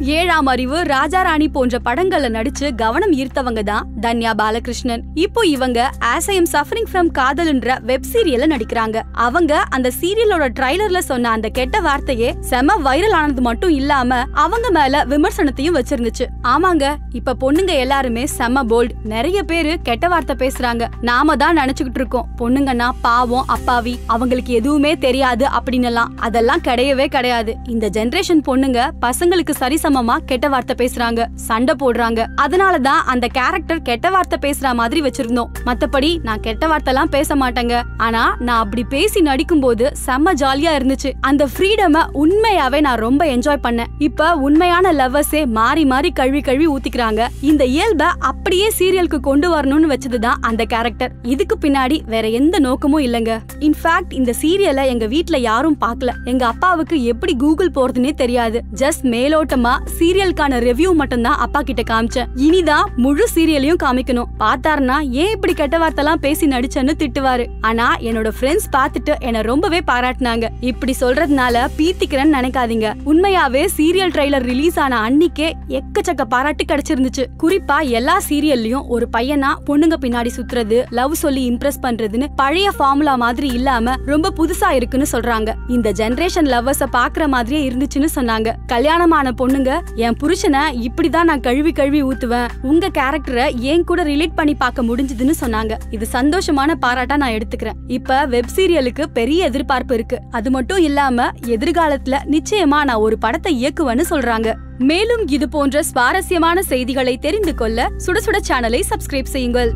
ஏழாம் அறிவு ராஜாராணி போன்ற படங்கள்ல நடிச்சு கவனம் ஈர்த்தவங்க தான் தன்யா பாலகிருஷ்ணன். இப்போ இவங்க as I am suffering from காதல்ன்ற web சீரியல்ல நடிக்கிறாங்க. அவங்க அந்த சீரியலோட ட்ரைலர்ல சொன்ன அந்த கெட்ட வார்த்தையே செம வைரல் ஆனது மட்டும் இல்லாம அவங்க மேல விமர்சனத்தையும் வச்சிருந்துச்சு. ஆமாங்க இப்ப பொண்ணுங்க எல்லாருமே செம போல்ட் நிறைய பேரு கெட்ட வார்த்தை பேசுறாங்க. நாம தான் நினைச்சுக்கிட்டு இருக்கோம். பொண்ணுங்கன்னா பாவம் அப்பாவி அவங்களுக்கு எதுவுமே தெரியாது அப்படின்னலாம். அதெல்லாம் கிடையவே கிடையாது. இந்த ஜெனரேஷன் பொண்ணுங்க பசங்களுக்கு சரி சரிசமமா கெட்ட வார்த்தை பேசுறாங்க சண்டை போடுறாங்க. அதனாலதான் அந்த கேரக்டர் கெட்ட வார்த்தை பேசுற மாதிரி வச்சிருந்தோம். மத்தபடி நான் கெட்ட வார்த்தைலாம் பேச மாட்டேங்க. ஆனா நான் அப்படி பேசி நடிக்கும் போது செம்ம ஜாலியா இருந்துச்சு. அந்த ஃப்ரீடம உண்மையாவே நான் ரொம்ப என்ஜாய் பண்ணேன். இப்ப உண்மையான லவ்வர்ஸே மாறி மாறி கழுவி கழுவி ஊத்திக்கிறாங்க. இந்த இயல்பை அப்படியே சீரியலுக்கு கொண்டு வரணும்னு வச்சதுதான் அந்த கேரக்டர் இதுக்கு பின்னாடி வேற எந்த நோக்கமும் இல்லங்க. இன்ஃபேக்ட் இந்த சீரியலை எங்க வீட்ல யாரும் பார்க்கல. எங்க அப்பாவுக்கு எப்படி கூகுள் போறதுன்னே தெரியாது. ஜஸ்ட் மேலோட்டமா சீரியலுக்கான ரிவ்யூ மட்டும் தான் அப்பா கிட்ட காமிச்சேன். இனிதான் முழு சீரியலையும் காமிக்கணும். பார்த்தாருன்னா ஏன் இப்படி கெட்ட வார்த்தைலாம் பேசி நடிச்சேன்னு திட்டுவாரு. ஆனா என்னோட ஃப்ரெண்ட்ஸ் பார்த்துட்டு என்ன ரொம்பவே பாராட்டினாங்க. இப்படி சொல்றதுனால பீத்திக்கிறேன்னு நினைக்காதீங்க. உண்மையாவே சீரியல் ட்ரெய்லர் ரிலீஸ் ஆன அன்னிக்கே எக்கச்சக்க பாராட்டு கிடைச்சிருந்துச்சு. குறிப்பா எல்லா சீரியல்லயும் ஒரு பையனா பொண்ணுங்க பின்னாடி சுத்துறது லவ் சொல்லி இம்ப்ரெஸ் பண்றதுன்னு பழைய ஃபார்முலா மாதிரி இல்லாம ரொம்ப புதுசா இருக்குன்னு சொல்றாங்க. இந்த ஜெனரேஷன் லவ்வர்ஸ பாக்குற மாதிரியே இருந்துச்சுன்னு சொன்னாங்க. கல்யாணமான பொண்ணுங்க என் புருஷனை இப்படிதான் நான் கழுவி கழுவி ஊத்துவேன். உங்க கேரக்டரை ஏன் கூட ரிலேட் பண்ணி பார்க்க முடிஞ்சதுன்னு சொன்னாங்க. இது சந்தோஷமான பாராட்டா நான் எடுத்துக்கிறேன். இப்ப வெப் சீரியலுக்கு பெரிய எதிர்பார்ப்பு இருக்கு. அது மட்டும் இல்லாம எதிர்காலத்துல நிச்சயமா நான் ஒரு படத்தை இயக்குவேன்னு சொல்றாங்க. மேலும் இது போன்ற சுவாரஸ்யமான செய்திகளை தெரிந்து கொள்ள சுட சுட சேனலை சப்ஸ்கிரைப் செய்யுங்கள்.